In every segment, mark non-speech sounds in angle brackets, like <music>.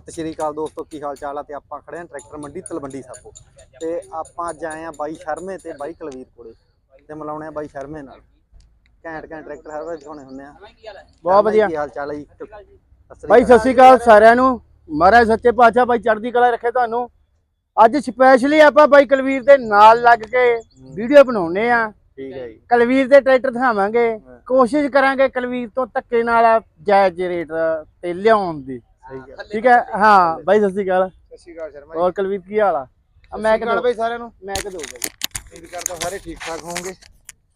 ਸਤਿ ਸ਼੍ਰੀ ਅਕਾਲ ਦੋਸਤੋ ਕੀ ਹਾਲ ਚਾਲ ਆ? ਤੇ ਆਪਾਂ ਖੜੇ ਹਾਂ ਟਰੈਕਟਰ ਮੰਡੀ ਤਲਵੰਡੀ ਸਾਪੋ ਤੇ ਆਪਾਂ ਅੱਜ ਆਏ ਆ ਬਾਈ ਸ਼ਰਮੇ ਤੇ ਬਾਈ ਕੁਲਵੀਰ ਕੋਲੇ ਤੇ ਮਿਲਾਉਣੇ ਆ ਬਾਈ ਸ਼ਰਮੇ ਨਾਲ। ਘੈਂਟ ਘੈਂਟ ਟਰੈਕਟਰ ਹਰ ਵਾਰ ਦਿਖਾਉਣੇ ਹੁੰਦੇ ਆ। ਬਹੁਤ ਵਧੀਆ। ਕੀ ਹਾਲ ਚਾਲ ਹੈ ਜੀ? ਸਤਿ ਸ਼੍ਰੀ ਬਾਈ ਸਤਿ ਸ਼੍ਰੀ ਅਕਾਲ ਸਾਰਿਆਂ ਨੂੰ। ਮਹਾਰਾਜ ਸੱਚੇ ਪਾਤਸ਼ਾਹ ਬਾਈ ਚੜ੍ਹਦੀ ਕਲਾ ਰੱਖੇ ਤੁਹਾਨੂੰ। ਅੱਜ ਸਪੈਸ਼ਲੀ ਆਪਾਂ ਬਾਈ ਕੁਲਵੀਰ ਦੇ ਨਾਲ ਲੱਗ ਕੇ ਵੀਡੀਓ ਬਣਾਉਨੇ ਆ। ਠੀਕ ਹੈ ਜੀ। ਕੁਲਵੀਰ ਦੇ ਟਰੈਕਟਰ ਦਿਖਾਵਾਂਗੇ। ਕੋਸ਼ਿਸ਼ ਕਰਾਂਗੇ ਕੁਲਵੀਰ ਤੋਂ ਧੱਕੇ ਨਾਲ ਜਾਇਜ਼ ਰੇਟ ਤੇ ਲਿਆਉਣ ਦੀ। ਠੀਕ ਹੈ? ਹਾਂ ਬਾਈ ਸਤਿ ਸ਼੍ਰੀ ਅਕਾਲ। ਸਤਿ ਸ਼੍ਰੀ ਅਕਾਲ ਸ਼ਰਮਾ ਹੋਰ ਕੁਲਵੀਰ ਕੀ ਹਾਲ ਆ? ਆ ਮੈਂ ਕਿਦੋਂ ਬਾਈ ਸਾਰਿਆਂ ਨੂੰ। ਮੈਂ ਕਿਦੋਂ ਬਾਈ। ਉਮੀਦ ਕਰਦਾ ਸਾਰੇ ਠੀਕ ਠਾਕ ਹੋਵੋਗੇ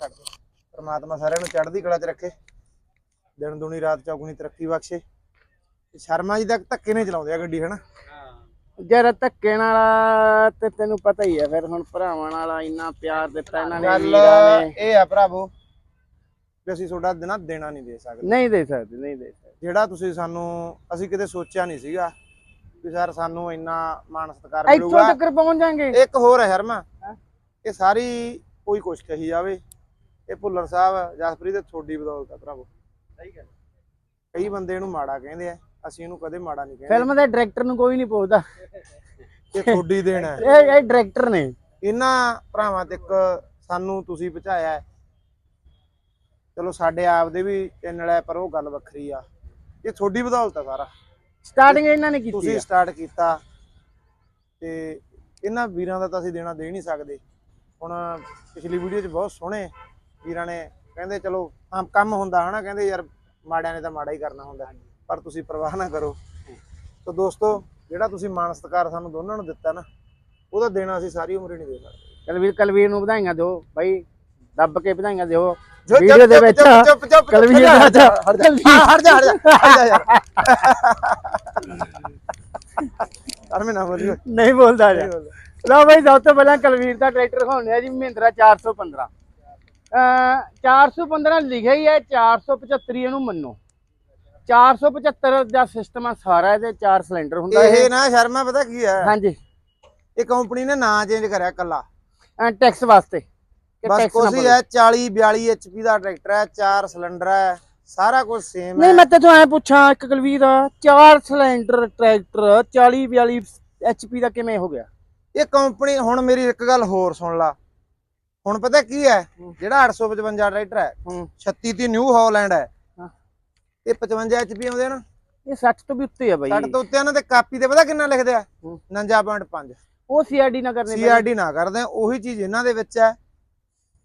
ਪਰਮਾਤਮਾ ਸਾਰਿਆਂ ਨੂੰ ਚੜ੍ਹਦੀ ਕਲਾ 'ਚ ਰੱਖੇ। ਦਿਨ ਦੁਨੀ ਰਾਤ ਚੌਗੁਣੀ ਤਰੱਕੀ ਬਖਸ਼ੇ। ਸ਼ਰਮਾ ਜੀ ਤੱਕ ਧੱਕੇ ਨਹੀਂ ਚਲਾਉਂਦੇ ਆ ਗੱਡੀ ਹਨਾ? ਜਰਾ ਧੱਕੇ ਨਾਲ ਤੇ ਤੈਨੂੰ ਪਤਾ ਹੀ ਆ ਫਿਰ ਹੁਣ ਭਰਾਵਾਂ ਨਾਲ ਇੰਨਾ ਪਿਆਰ ਦਿੱਤਾ ਇਹਨਾਂ ਨੇ ਵੀਰਾਂ ਨੇ। ਇਹ ਆ ਭਰਾਵੋ ਵੀ ਅਸੀਂ ਤੁਹਾਡਾ ਦਿਨਾ ਦੇਣਾ ਨਹੀਂ ਦੇ ਸਕਦੇ। ਨਹੀਂ ਦੇ ਸਕਦੇ ਨਹੀਂ ਦੇ ਸਕਦੇ। ਜਿਹੜਾ ਤੁਸੀਂ ਸਾਨੂੰ ਅਸੀਂ ਕਿਤੇ ਸੋਚਿਆ ਨਹੀਂ ਸੀਗਾ ਵੀ ਸਰ ਸਾਨੂੰ ਇੰਨਾ ਮਾਣ ਸਤਿਕਾਰ ਇੱਥੋਂ ਮਿਲੂਗਾ। ਤੱਕ ਪਹੁੰਚ ਜਾਾਂਗੇ ਇੱਕ ਹੋਰ ਹੈ ਸ਼ਰਮਾ ਇਹ ਸਾਰੀ ਕੋਈ ਕੁਛ ਕਹੀ ਜਾਵੇ। ਇਹ ਭੁੱਲਰ ਸਾਹਿਬ ਜਸਪ੍ਰੀਤ ਥੋੜੀ ਬਦੌਲਤ ਆ ਭਰਾਵੋ। ਸਹੀ ਗੱਲ ਕਈ ਬੰਦੇ ਇਹਨੂੰ ਮਾੜਾ ਕਹਿੰਦੇ ਆ ਅਸੀਂ ਇਹਨੂੰ ਕਦੇ ਮਾੜਾ ਨਹੀਂ ਕਹਿੰਦੇ। ਫਿਲਮ ਦੇ ਡਾਇਰੈਕਟਰ ਨੂੰ ਕੋਈ ਨਹੀਂ ਪੁੱਛਦਾ। ਇਹ ਥੋੜੀ ਦੇਣ ਇਹ ਇਹ ਡਾਇਰੈਕਟਰ ਨੇ। ਇਹਨਾਂ ਭਰਾਵਾਂ ਤੱਕ ਸਾਨੂੰ ਤੁਸੀਂ ਪਹੁੰਚਾਇਆ। ਚਲੋ ਸਾਡੇ ਆਪ ਦੇ ਵੀ ਚੈਨਲ ਹੈ ਪਰ ਉਹ ਗੱਲ ਵੱਖਰੀ ਆ। ਇਹ ਥੋੜੀ ਬਦੌਲਤ ਆ ਸਾਰਾ। ਸਟਾਰਟਿੰਗ ਇਹਨਾਂ ਨੇ ਕੀਤੀ ਤੁਸੀਂ ਆ। ਸਟਾਰਟ ਕੀਤਾ। ਤੇ ਇਹਨਾਂ ਵੀਰਾਂ ਦਾ ਤਾਂ ਅਸੀਂ ਦੇਣਾ ਦੇ ਨਹੀਂ ਸਕਦੇ। ਹੁਣ ਪਿਛਲੀ ਵੀਡੀਓ 'ਚ ਬਹੁਤ ਸੋਹਣੇ ਵੀਰਾਂ ਨੇ ਕਹਿੰਦੇ ਚਲੋ ਹਾਂ ਕੰਮ ਹੁੰਦਾ ਹਨਾ ਕਹਿੰਦੇ ਯਾਰ ਮਾੜਿਆਂ ਨੇ ਤਾਂ ਮਾੜਾ ਹੀ ਕਰਨਾ ਹੁੰਦਾ। ਪਰ ਤੁਸੀਂ ਪਰਵਾਹ ਨਾ ਕਰੋ। ਤਾਂ ਦੋਸਤੋ ਜਿਹੜਾ ਤੁਸੀਂ ਮਾਣ ਸਤਿਕਾਰ ਸਾਨੂੰ ਦੋਨਾਂ ਨੂੰ ਦਿੱਤਾ ਨਾ ਉਹਦਾ ਦੇਣਾ ਅਸੀਂ ਸਾਰੀ ਉਮਰ ਹੀ ਨਹੀਂ ਦੇ ਸਕਦੇ। ਕਲਵੀਰ ਕਲਵੀਰ ਨੂੰ ਵਧਾਈਆਂ ਦਿਓ। ਬਾਈ ਦੱਬ ਕੇ ਵਧਾਈਆਂ ਦਿਓ। ਵੀਡੀਓ ਦੇ ਵਿੱਚ ਕਲਵੀਰ ਦਾ ਹਟ ਜਾ, ਹਟ ਜਾ ਹਟ ਜਾ ਯਾਰ ਅਰਮੇ ਨਾ ਬੋਲਿਓ ਨਹੀਂ ਬੋਲਦਾ ਜਾ ਲਓ ਬਾਈ ਸਭ ਤੋਂ ਪਹਿਲਾਂ ਕਲਵੀਰ ਦਾ ਟਰੈਕਟਰ ਦਿਖਾਉਂਦੇ ਆ ਜੀ ਮਹਿੰਦਰਾ 415 ਅ 415 ਲਿਖਿਆ ਹੀ ਹੈ 475 ਇਹਨੂੰ ਮੰਨੋ। 475 ਦਾ ਸਿਸਟਮ ਆ ਸਾਰਾ ਇਹਦੇ ਚਾਰ ਸਿਲੰਡਰ ਹੁੰਦਾ ਇਹ ਨਾ ਸ਼ਰਮਾ ਪਤਾ ਕੀ ਹੈ? ਹਾਂਜੀ। ਇਹ ਕੰਪਨੀ ਨੇ ਨਾਂ ਚੇਂਜ ਕਰਿਆ ਕੱਲਾ ਟੈਕਸ ਵਾਸਤੇ। ਬਸ ਕੁਛ ਹੀ। ਹੈ 40 42 ਐਚਪੀ ਦਾ ਟਰੈਕਟਰ ਹੈ ਚਾਰ ਸਿਲੰਡਰ ਹੈ ਸਾਰਾ ਕੁਝ ਸੇਮ ਹੈ। ਨਹੀਂ ਮੈਂ ਤੈਨੂੰ ਐ ਪੁੱਛਾਂ ਇੱਕ ਕਲਵੀਰ ਚਾਰ ਸਿਲੰਡਰ ਟਰੈਕਟਰ 40 42 ਐਚਪੀ ਦਾ ਕਿਵੇਂ ਹੋ ਗਿਆ? ਇਹ ਕੰਪਨੀ ਹੁਣ ਮੇਰੀ ਇੱਕ ਗੱਲ ਹੋਰ ਸੁਣ ਲਾ। ਹੁਣ ਪਤਾ ਕੀ ਹੈ ਜਿਹੜਾ 855 ਟਰੈਕਟਰ ਹੈ ਹੂੰ। 36 ਤੀ ਨਿਊ ਹਾਲੈਂਡ ਹੈ। ਇਹ 55 ਐਚਪੀ ਆਉਂਦੇ ਨਾ। ਇਹ 60 ਤੋਂ ਵੀ ਉੱਤੇ ਆ ਬਾਈ। 60 ਤੋਂ ਉੱਤੇ ਇਹਨਾਂ ਦੇ ਕਾਪੀ ਤੇ ਪਤਾ ਕਿੰਨਾ ਲਿਖਦੇ ਆ? ਹੂੰ। 49.5 ਉਹ ਸੀਆਰਡੀ ਨਾ ਪੈਣੇ। ਸੀਆਰਡੀ ਨਾ ਕਰਦੇ ਉਹੀ ਚੀਜ਼ ਇਹਨਾਂ ਦੇ ਵਿੱਚ ਹੈ।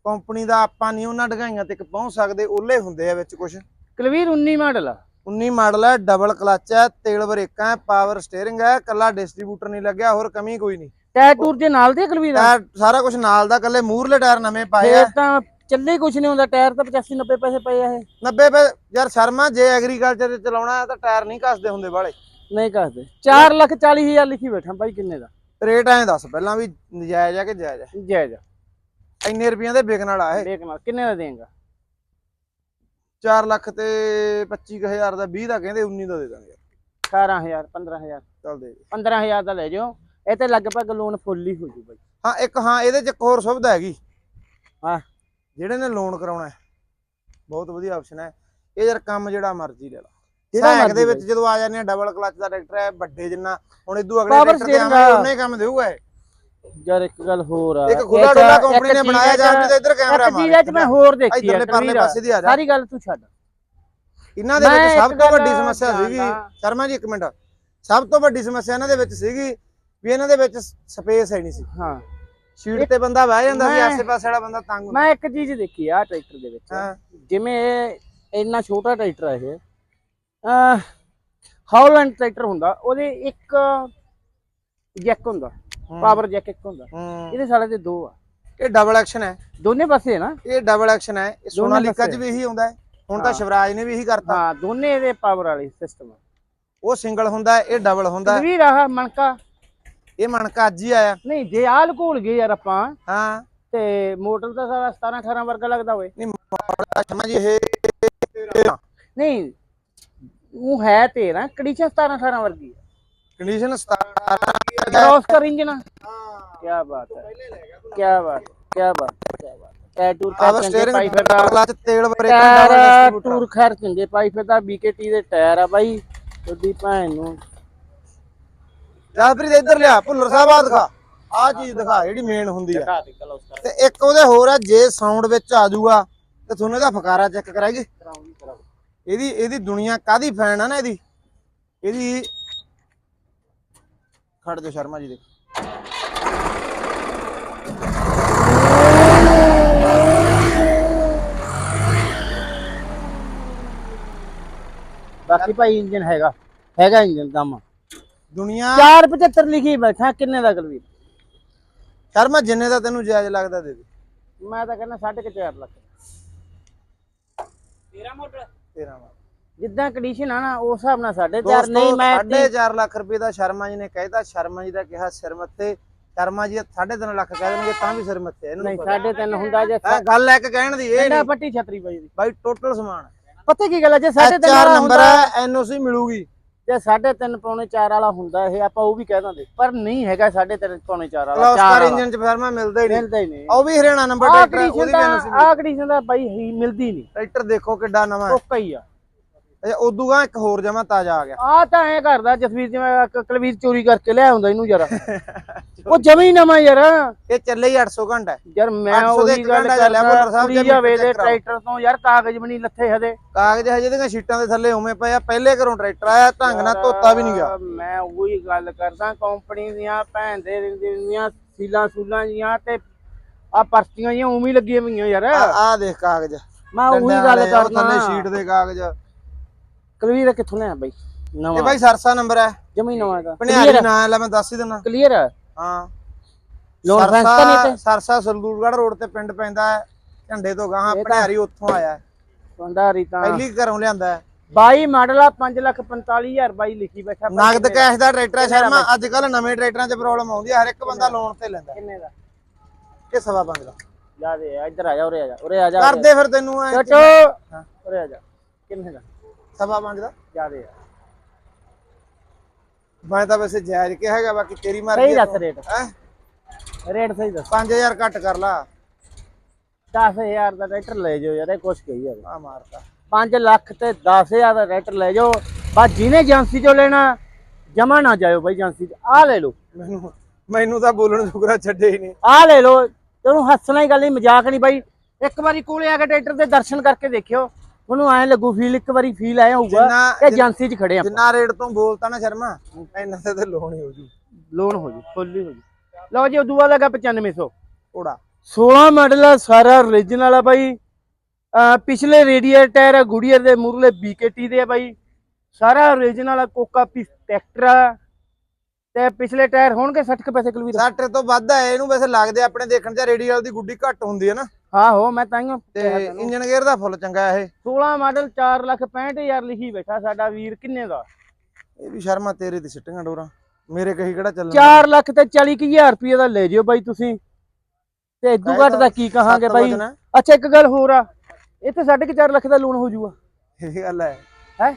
ਕੰਪਨੀ ਦਾ ਆਪਾਂ ਨਹੀਂ ਉਹਨਾਂ ਢਗਾਈਆਂ ਤੱਕ ਪਹੁੰਚ ਸਕਦੇ ਉਹਲੇ ਹੁੰਦੇ ਆ ਵਿੱਚ ਕੁਝ ਕਲਵੀਰ 19 ਮਾਡਲ ਆ। 19 ਮਾਡਲ ਹੈ ਡਬਲ ਕਲਚ ਹੈ ਤੇਲ ਬ੍ਰੇਕਾਂ ਹੈ ਪਾਵਰ ਸਟੀਅਰਿੰਗ ਹੈ ਕੱਲਾ ਡਿਸਟ੍ਰੀਬਿਊਟਰ ਨਹੀਂ ਲੱਗਿਆ ਹੋਰ ਕਮੀ ਕੋਈ ਨਹੀਂ। ਟਾਇਰ ਟੂਰ ਜੇ ਨਾਲ ਦੇ ਆ ਕਲਵੀਰ? ਟਾਇਰ ਸਾਰਾ ਕੁਝ ਨਾਲ ਦਾ ਕੱਲੇ ਮੂਰਲੇ ਟਾਇਰ ਨਵੇਂ ਪਾਏ ਆ। ਤਾਂ ਚੱਲੇ ਕੁਝ ਨਹੀਂ ਹੁੰਦਾ ਟਾਇਰ ਤਾਂ 85 90 ਪੈਸੇ ਪਏ ਆ ਇਹ। 90 ਪੈ ਯਾਰ ਸ਼ਰਮਾ ਜੇ ਐਗਰੀਕਲਚਰ ਚ ਚਲਾਉਣਾ ਤਾਂ ਟਾਇਰ ਨਹੀਂ ਕੱਸਦੇ ਹੁੰਦੇ ਵਾਲੇ। ਨਹੀਂ ਕਹਦੇ 4 ਲੱਖ 40 ਹਜ਼ਾਰ ਲਿਖੀ ਬੈਠਾ ਬਾਈ ਕਿੰਨੇ ਦਾ? ਰੇਟ ਐਂ ਦੱਸ ਪਹਿਲਾਂ ਵੀ ਨਜਾਇਜ਼ ਆ ਕਿ ਜਾਇਜ਼ ਆ? ਜਾਇਜ਼ ਇੰਨੇ ਰੁਪਈਆਂ ਦੇ ਵਿਕਣ ਵਾਲਾ ਇਹ। ਦੇਖ ਨਾ ਕਿੰਨੇ ਦਾ ਦੇਂਗਾ? 4 ਲੱਖ ਤੇ 25000 ਦਾ 20 ਦਾ ਕਹਿੰਦੇ 19 ਦਾ ਦੇ ਦਾਂਗੇ। 18000 15000 ਚੱਲ ਦੇ ਦੇ। 15000 ਦਾ ਲੈ ਜਾਓ। ਇਹ ਤੇ ਲਗਭਗ ਲੋਨ ਫੁੱਲ ਹੀ ਹੋ ਜੂ ਬਾਈ। ਹਾਂ ਇੱਕ ਹਾਂ ਇਹਦੇ ਚ ਇੱਕ ਹੋਰ ਸੁਵਿਧਾ ਹੈਗੀ। ਹਾਂ। ਜਿਹੜੇ ਨੇ ਲੋਨ ਕਰਾਉਣਾ ਹੈ ਬਹੁਤ ਵਧੀਆ ਆਪਸ਼ਨ ਹੈ। ਇਹ ਯਾਰ ਕੰਮ ਜਿਹੜਾ ਮਰਜ਼ੀ ਲੈ ਲਾ ਜਿਹੜਾ ਸਹਾਇਕ ਦੇ ਮਰਜ਼ੀ ਵਿੱਚ ਜਦੋਂ ਆ ਜਾਂਦੇ ਆ ਡਬਲ ਕਲਚ ਦਾ ਟਰੈਕਟਰ ਹੈ ਵੱਡੇ ਜਿੰਨਾ ਹੁਣ ਇਦੋਂ ਅਗਲੇ Power ਟਰੈਕਟਰ ਤੇ steering ਆਵਾਂਗੇ ਆ। ਉਹਨੇ ਕੰਮ ਦੇਊਗਾ ਇਹ। ਯਾਰ ਇੱਕ ਗੱਲ ਹੋਰ ਆ। ਇੱਕ ਖੁੱਲਾ ਡੁੱਲਾ ਕੰਪਨੀ ਇੱਕ ਨੇ ਬਣਾਇਆ ਚੀਜ਼ ਜਾਂ ਤੇ ਇੱਧਰ ਕੈਮਰਾ ਇੱਕ ਚੀਜ਼ ਮਾਰ ਇਹ ਚ ਮੈਂ ਹੋਰ ਦੇਖੀ ਆ ਪਰਲੇ ਪਾਸੇ ਦੀ ਆ ਜਾ। ਸਾਰੀ ਗੱਲ ਤੂੰ ਛੱਡ। ਇਹਨਾਂ ਦੇ ਵਿੱਚ ਸਭ ਇੱਕ ਤੋਂ ਵੱਡੀ ਸਮੱਸਿਆ ਸੀਗੀ। ਸ਼ਰਮਾ ਜੀ ਇੱਕ ਮਿੰਟ। ਸਭ ਤੋਂ ਵੱਡੀ ਸਮੱਸਿਆ ਇਹਨਾਂ ਦੇ ਵਿੱਚ ਸੀਗੀ ਵੀ ਇਹਨਾਂ ਦੇ ਵਿੱਚ ਸਪੇਸ ਹੈ ਨਹੀਂ ਸੀ। ਹਾਂ। ਸ਼ੀਟ ਤੇ ਬੰਦਾ ਬਹਿ ਜਾਂਦਾ ਸੀ ਆਸੇ-ਪਾਸੇ ਵਾਲਾ ਬੰਦਾ ਤੰਗ ਹੁੰਦਾ। ਮੈਂ ਇੱਕ ਚੀਜ਼ ਦੇਖੀ ਆ ਟਰੈਕਟਰ ਦੇ ਵਿੱਚ। ਜਿਵੇਂ ਇਹ ਇੰਨਾ ਛੋਟਾ ਟਰੈਕਟਰ ਹੈ ਇਹ ਅ ਹਾਲੈਂਡ ਟਰੈਕਟਰ ਹੁੰਦਾ ਉਹਦੇ ਇੱਕ ਜੈਕ ਹੁੰਦਾ। ਪਾਵਰ ਜੈਕ ਇੱਕ ਹੁੰਦਾ। ਹੂੰ। ਇਹਦੇ ਸਾਲੇ ਦੇ ਦੋ ਆ। ਇਹ ਡਬਲ ਐਕਸ਼ਨ ਹੈ। ਦੋਨੇ ਪਾਸੇ ਹੈ ਨਾ? ਇਹ ਡਬਲ ਐਕਸ਼ਨ ਹੈ। ਇਹ ਸੋਨਾਲੀਕਾ 'ਚ। ਵੀ ਇਹੀ ਹੁੰਦਾ ਹੈ। ਹੁਣ ਤਾਂ। ਸ਼ਿਵਰਾਜ ਨੇ ਵੀ ਇਹੀ ਕਰਤਾ। ਹਾਂ ਦੋਨੇ ਇਹਦੇ ਪਾਵਰ ਵਾਲੇ ਸਿਸਟਮ ਉਹ ਸਿੰਗਲ ਹੁੰਦਾ ਇਹ ਡਬਲ ਹੁੰਦਾ ਵੀ ਰਹਾ ਮਣਕਾ। ਇਹ ਮਣਕਾ ਅੱਜ ਹੀ ਆਇਆ। ਨਹੀਂ ਜੇ ਆਲ ਘੋਲ ਗਏ ਯਾਰ ਆਪਾਂ ਹਾਂ। ਤੇ ਮੋਟਰ ਤਾਂ ਸਾਰਾ 17 18 ਵਰਗਾ ਲੱਗਦਾ ਹੋਏ ਸ਼ਰਮਾ ਜੀ ਇਹ ਨਹੀਂ ਉਹ ਹੈ ਤੇਰਾ ਕੰਡੀਸ਼ਨ 17 18 ਵਰਗੀ ਕੰਡੀਸ਼ਨ 17 ਕ੍ਰੋਸ ਕਰ ਇੰਜਨ ਕੀ ਬਾਤ ਹੈ। ਕੀ ਬਾਤ ਕੀ ਬਾਤ ਕੀ ਬਾਤ ਟੈਟੂ ਪਾਵਰ ਕਰ ਸਟੀਅਰਿੰਗ ਪਾਈ ਫਿਰਦਾ। ਕਲਚ ਤੇਲ ਬ੍ਰੇਕਾਂ ਟਾਇਰ ਟੂਰ ਖੈਰ ਚੰਗੇ ਪਾਈ ਫਿਰਦਾ। ਬੀਕੇਟੀ ਦੇ ਟਾਇਰ ਆ ਬਾਈ ਉਹਦੀ ਭੈਣ ਨੂੰ। ਜਸਪ੍ਰੀਤ ਇੱਧਰ ਲਿਆ ਭੁੱਲਰ ਸਾਹਿਬ ਆ ਦਿਖਾ। ਆ ਚੀਜ਼ ਦਿਖਾ ਜਿਹੜੀ ਮੇਨ ਹੁੰਦੀ ਆ। ਦਿਖਾ ਦੇ ਕਲੌਸ ਕਰ ਤੇ ਇੱਕ ਉਹਦੇ ਹੋਰ ਆ ਜੇ ਸਾਊਂਡ ਵਿੱਚ ਆ ਜਾਊਗਾ ਤੇ ਤੁਹਾਨੂੰ ਇਹਦਾ ਫਕਾਰਾ ਚੈੱਕ ਕਰਾਈਏ। ਕਰਾਉਂਗੀ ਇਹਦੀ ਇਹਦੀ ਦੁਨੀਆ ਕਾਦੀ ਫੈਨ ਆ ਨਾ ਇਹਦੀ? ਇਹਦੀ ਖੜ ਜਾ ਸ਼ਰਮਾ ਜੀ ਦੇ ਬਾਕੀ ਭਾਈ ਇੰਜਨ ਹੈਗਾ ਹੈਗਾ ਇੰਜਨ ਦਮ। ਦੁਨੀਆ 475 ਲਿਖੀ ਬੈਠਾ ਕਿੰਨੇ ਦਾ ਕਲਵੀਰ? ਸ਼ਰਮਾ ਜਿੰਨੇ ਦਾ ਤੈਨੂੰ ਜਾਇਜ਼ ਲੱਗਦਾ ਦੇ ਦੇ। ਮੈਂ ਤਾਂ ਕਹਿੰਦਾ 4.5 ਲੱਖ। ਤੇਰਾ ਮੋਟਰ। ਤੇਰਾ ਵਾ ਜਿੱਦਾਂ ਕੰਡੀਸ਼ਨ ਆ ਨਾ ਉਸ ਹਿਸਾਬ ਨਾਲ 4.5 ਨਹੀਂ ਮੈਂ ਸਾਢੇ ਚਾਰ ਲੱਖ ਰੁਪਏ ਦਾ ਸ਼ਰਮਾ ਜੀ ਨੇ ਕਹਿਤਾ ਸ਼ਰਮਾ ਜੀ ਦਾ ਕਿਹਾ ਸਿਰ ਮੱਥੇ। ਸ਼ਰਮਾ ਜੀ 3.5 ਲੱਖ ਕਹਿ ਦੇਣਗੇ ਤਾਂ ਵੀ ਸਿਰ ਆ, ਇਹਨੂੰ ਨਹੀਂ ਪਤਾ। 3.5 ਹੁੰਦਾ ਜੇ ਹੈਂ, ਗੱਲ ਇੱਕ ਕਹਿਣ ਦੀ ਇਹ ਨਹੀਂ। ਪੱਟੀ ਛਤਰੀ ਪਈ ਦੀ। ਬਾਈ ਟੋਟਲ ਸਮਾਨ। ਪਤਾ ਕੀ ਗੱਲ ਹੈ ਜੇ 3.5 ਚਾਰ ਨੰਬਰ ਹੁੰਦਾ ਹੈ ਐਨਓਸੀ ਮਿਲੂਗੀ। ਜੇ 3.5 ਪੌਣੇ 4 ਵਾਲਾ ਹੁੰਦਾ ਇਹ ਆਪਾਂ ਉਹ ਵੀ ਕਹਿ ਦਿੰਦੇ। ਪਰ ਨਹੀਂ ਹੈਗਾ 3.5 ਪੌਣੇ 4 ਵਾਲਾ ਚਾਰ ਇੰਜਨ ਚ ਸ਼ਰਮਾ ਮਿਲਦਾ ਹੀ ਨਹੀਂ। ਮਿਲਦਾ ਹੀ ਨਹੀਂ। ਉਹ ਵੀ ਹਰਿਆਣਾ ਨੰਬਰ ਟਰੈਕਟਰ ਹੈ, ਉਹਦੀ ਵੀ ਐਨਓਸੀ ਆਹ ਕੰਡੀਸ਼ਨ ਦਾ ਬਾਈ ਹੀ ਮਿਲਦੀ ਨਹੀਂ। ਟਰੈਕਟਰ ਦੇਖੋ ਕਿੱਡਾ ਨਵਾਂ ਹੈ। ਉਹ ਕਈ ਆ। ਅੱਛਾ ਉਦੋਂ ਗਾ ਇੱਕ ਹੋਰ ਜਮਾ ਤਾਜ਼ਾ ਆ ਗਿਆ। ਆ ਤਾਂ ਐ ਕਰਦਾ ਜਸਵੀਰ ਜਿਵੇਂ ਕ- ਕਲਵੀਰ ਚੋਰੀ ਕਰਕੇ ਲਿਆ ਹੁੰਦਾ ਇਹਨੂੰ ਯਾਰ। <laughs> ਉਹ ਜਮੇ ਹੀ ਨਵਾਂ ਯਾਰ। ਇਹ ਚੱਲੇ ਹੀ 800 ਘੰਟਾ ਹੈ। ਯਾਰ ਮੈਂ 800 ਦੇ ਉਹੀ ਇੱਕ ਗੱਲ ਘੰਟਾ ਚੱਲਿਆ ਭੁੱਲਰ ਕਰਦਾ ਸਾਹਿਬ, ਕੁੜੀ ਜੇ ਜਾਵੇ ਦੇ ਕਰਾਓ। ਟਰੈਕਟਰ ਤੋਂ। ਯਾਰ ਕਾਗਜ਼ ਵੀ ਨਹੀਂ ਲੱਥੇ ਹਦੇ ਕਾਗਜ਼ ਹਜੇ ਦੀਆਂ ਸ਼ੀਟਾਂ ਦੇ ਥੱਲੇ ਉਵੇਂ ਪਏ ਆ ਪਹਿਲੇ ਘਰੋਂ ਟਰੈਕਟਰ ਆਇਆ ਢੰਗ ਨਾਲ ਧੋਤਾ ਵੀ ਨਹੀਂ ਗਿਆ। ਮੈਂ ਉਹੀ ਗੱਲ ਕਰਦਾ ਕੰਪਨੀ ਦੀਆਂ ਭੈਣ ਦੇ ਦੀਆਂ ਸੀਲਾਂ ਸੂਲਾਂ ਜੀਆਂ ਤੇ ਆ ਪਰਚੀਆਂ ਜੀਆਂ ਉਵੇਂ ਹੀ ਲੱਗੀਆਂ ਪਈਆਂ ਯਾਰ। ਆ ਆ ਦੇਖ ਕਾਗਜ਼। ਮੈਂ ਉਹੀ ਡੰਡਿਆਂ ਗੱਲ ਵਾਲੇ, ਉਹ ਕਰਦਾ। ਥੱਲੇ ਸ਼ੀਟ ਦੇ ਕਾਗਜ਼। ਕਲਵੀਰ ਕਿੱਥੋਂ ਲਿਆ ਬਾਈ? ਇਹ ਨਵਾਂ ਬਾਈ ਸਰਸਾ ਨੰਬਰ ਹੈ। ਜਮੀ ਨਵਾਂ ਦਾ ਭਣਿਆਰੀ ਨਾਂ ਲੈ ਮੈਂ ਦੱਸ ਹੀ ਦਿੰਦਾ। ਕਲੀਅਰ ਹੈ ਹਾਂ। ਲੋਨ ਫੈਂਸ ਤਾਂ ਨਹੀਂ ਤੇ ਸਰਸਾ ਸਰਦੂਲਗੜ੍ਹ ਰੋਡ ਤੇ ਪਿੰਡ ਪੈਂਦਾ ਹੈ ਝੰਡੇ ਤੋਂ ਗਾਹਾਂ ਇਹ ਤਾਂ- ਭਣਿਆਰੀ ਉੱਥੋਂ ਆਇਆ ਹੈ। ਭੰਡਾਰੀ ਤਾਂ ਪਹਿਲੀ ਘਰੋਂ ਲਿਆਂਦਾ ਹੈ। 22 ਮਾਡਲ ਆ 5 ਲੱਖ 45000 ਬਾਈ ਲਿਖੀ ਬੈਠਾ ਨਗਦ ਕੈਸ਼ ਦਾ ਟਰੈਕਟਰ ਹੈ ਸ਼ਰਮਾ ਅੱਜ ਕੱਲ ਨਵੇਂ ਟਰੈਕਟਰਾਂ 'ਚ ਪ੍ਰੋਬਲਮ ਆਉਂਦੀ ਹੈ ਹਰ ਇੱਕ ਬੰਦਾ ਲੋਨ ਤੇ ਲੈਂਦਾ। ਹੈ। ਕਿੰਨੇ ਦਾ? ਇਹ ਸਵਾ ਪੰਜ ਦਾ। ਜਾ ਦੇ ਇੱਧਰ ਆ ਜਾ ਉਰੇ ਆ ਜਾ ਉਰੇ ਆ ਜਾ ਕਰਦੇ ਫਿਰ ਤੈਨੂੰ ਐਂ ਚਟੋ ਹਾਂ। ਉਰੇ ਆ ਜਾ। ਕਿੰਨੇ ਦਾ? ਸਵਾ ਪੰਜ ਦਾ ਜਾ ਦੇ ਯਾਰ। ਮੈਂ ਤਾਂ ਵੈਸੇ ਜਾਇਜ਼ ਕਿਹਾ ਹੈਗਾ ਬਾਕੀ ਤੇਰੀ ਮਰਜ਼ੀ ਸਹੀ ਦੱਸ ਰੇਟ। ਹੈ? ਰੇਟ ਸਹੀ ਦੱਸ। 5000 ਘੱਟ ਕਰ ਲਾ। 10000 ਦਾ ਟਰੈਕਟਰ ਲੈ ਜਾਓ ਯਾਰ ਇਹ ਕੁਛ ਕਹੀ ਯਾਰ ਆ ਮਾਰਤਾ। 5 ਲੱਖ ਤੇ 10000 ਦਾ ਟਰੈਕਟਰ ਲੈ ਜਾਓ। ਬਸ ਜਿਹਨੇ ਏਜੰਸੀ ਚੋਂ ਲੈਣਾ ਜਮਾ ਨਾ ਜਾਇਓ ਬਾਈ ਏਜੰਸੀ ਆ ਲੈ ਲਓ। ਮੈਨੂੰ ਮੈਨੂੰ ਤਾਂ ਬੋਲਣ ਜੁਗਰਾ ਛੱਡੇ ਹੀ ਨਹੀਂ। ਆ ਲੈ ਲਓ। ਤੈਨੂੰ ਹੱਸਣਾ ਹੀ ਗੱਲ ਨਹੀਂ ਮਜ਼ਾਕ ਨਹੀਂ ਬਾਈ। ਇੱਕ ਵਾਰੀ ਕੋਲੇ ਆ ਕੇ ਟਰੈਕਟਰ ਦੇ ਦਰਸ਼ਨ ਕਰਕੇ ਦੇਖਿਓ। ਉਹਨੂੰ ਐ ਲੱਗੂ ਫੀਲ ਇੱਕ ਵਾਰੀ ਫੀਲ ਆਇਆ ਹੋਊਗਾ ਜਿੰਨਾ ਕਿ ਏਜੰਸੀ 'ਚ ਖੜੇ ਆ ਜਿੰਨਾ ਰੇਟ ਤੋਂ ਬੋਲਤਾ ਨਾ ਸ਼ਰਮਾ ਇੰਨਾ ਤੇ ਤੇ ਲੋਨ ਹੀ ਹੋ ਜੂ। ਲੋਨ ਹੋ ਜੂ ਫੁੱਲ ਹੀ ਜੂ। ਲਓ ਜੀ ਉਦੋਂ ਬਾਅਦ ਹੈਗਾ 9500 ਥੋੜਾ 16 ਮਾਡਲ ਆ ਸਾਰਾ origignal ਆ ਬਾਈ। ਅਹ ਪਿਛਲੇ ਰੇਡੀਏਟਰ ਟਾਇਰ ਆ ਗੁੜੀਅਰ ਦੇ ਮੂਰਲੇ BKT ਦੇ ਆ ਬਾਈ। ਸਾਰਾ origignal ਆ ਕੋਕਾ ਪੀ ਟਰੈਕਟਰ ਆ। ਤੇ ਪਿਛਲੇ ਟਾਇਰ ਹੋਣਗੇ 60 ਕੁ ਪੈਸੇ ਕਿਲੋਮੀਟਰ 60 ਤੋਂ ਵੱਧ ਹੈ ਇਹਨੂੰ ਵੈਸੇ ਲੱਗਦੇ ਆ ਆਪਣੇ ਦੇਖਣ ਚ ਰੇਡੀਅਲ ਦੀ ਗੁੱਡੀ ਘੱਟ ਹੁੰਦੀ ਹੈ ਨਾ। ਆਹੋ ਮੈਂ ਤਾਈਓ ਤੇ ਇੰਜਨ ਗੇਅਰ ਦਾ ਫੁੱਲ ਚੰਗਾ ਇਹ। 16 ਮਾਡਲ 4 ਲੱਖ 65000 ਲਿਖੀ ਬੈਠਾ ਸਾਡਾ ਵੀਰ ਕਿੰਨੇ ਦਾ? ਇਹ ਵੀ ਸ਼ਰਮਾ ਤੇਰੇ ਤੇ ਸਿੱਟੀਆਂ ਡੋਰਾਂ। ਮੇਰੇ ਕਹੀ ਕਿਹੜਾ ਚੱਲਣਾ? 4 ਲੱਖ ਤੇ 40000 ਰੁਪਏ ਦਾ ਲੈ ਜਿਓ ਬਾਈ ਤੁਸੀਂ। ਤੇ ਇਦੋਂ ਘੱਟ ਦਾ ਕੀ ਕਹਾਂਗੇ ਬਾਈ। ਅੱਛਾ ਇੱਕ ਗੱਲ ਹੋਰ ਆ। ਇੱਥੇ 4.5 ਲੱਖ ਦਾ ਲੋਨ ਹੋ ਜੂਗਾ। ਇਹ ਗੱਲ ਹੈ। ਹੈ?